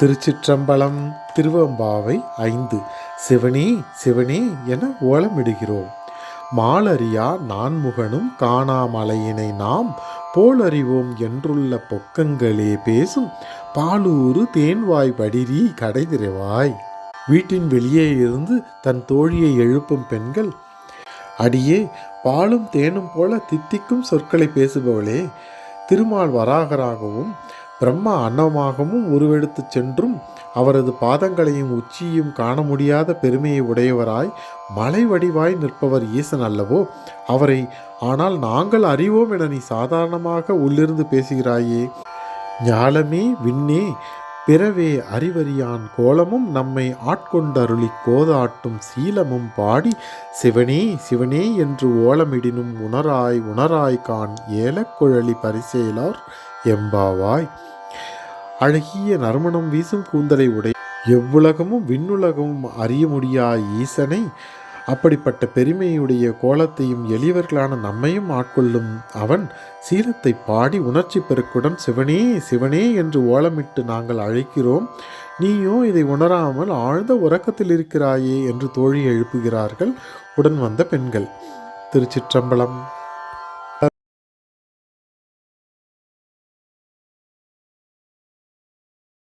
திருச்சிற்றம்பலம் திருவம்பாவை ஐந்து. சிவனே சிவனே என ஓலமிடுகிறோம். மாலறியா நான்முகனும் காணாமலையினை நாம் போலறிவோம் என்றுள்ள பொக்கங்களே பேசும் பாலூரு தேன்வாய் வடிரி கடைதிரைவாய். வீட்டின் வெளியே இருந்து தன் தோழியை எழுப்பும் பெண்கள் அடியே பாலும் தேனும் போல தித்திக்கும் சொற்களை பேசுபவளே திருமால் வராகராகவும் பிரம்மா அன்னமாகவும் உருவெடுத்துச் சென்றும் அவரது பாதங்களையும் உச்சியையும் காண முடியாத பெருமையை உடையவராய் மலை வடிவாய் நிற்பவர் ஈசன் அல்லவோ? அவரை ஆனால் நாங்கள் அறிவோம் என நீ சாதாரணமாக உள்ளிருந்து பேசுகிறாயே. ஞாலமே விண்ணே பிறவே அறிவறியான் கோலமும் நம்மை ஆட்கொண்டருளி கோதாட்டும் சீலமும் பாடி சிவனே சிவனே என்று ஓலமிடினும் உணராய் உணராய் கான் ஏலக்குழலி பரிசேலார் எம்பாவாய். அழகிய நறுமணம் வீசும் கூந்தலை உடை எவ்வுலகமும் விண்ணுலகமும் அறிய முடியா ஈசனை? அப்படிப்பட்ட பெருமையுடைய கோலத்தையும் எளியவர்களான நம்மையும் ஆட்கொள்ளும் அவன் சீலத்தை பாடி உணர்ச்சி பெருக்குடன் சிவனே சிவனே என்று ஓலமிட்டு நாங்கள் அழைக்கிறோம். நீயோ இதை உணராமல் ஆழ்ந்த உறக்கத்தில் இருக்கிறாயே என்று தோழி எழுப்புகிறார்கள் உடன் வந்த பெண்கள். திருச்சிற்றம்பலம்.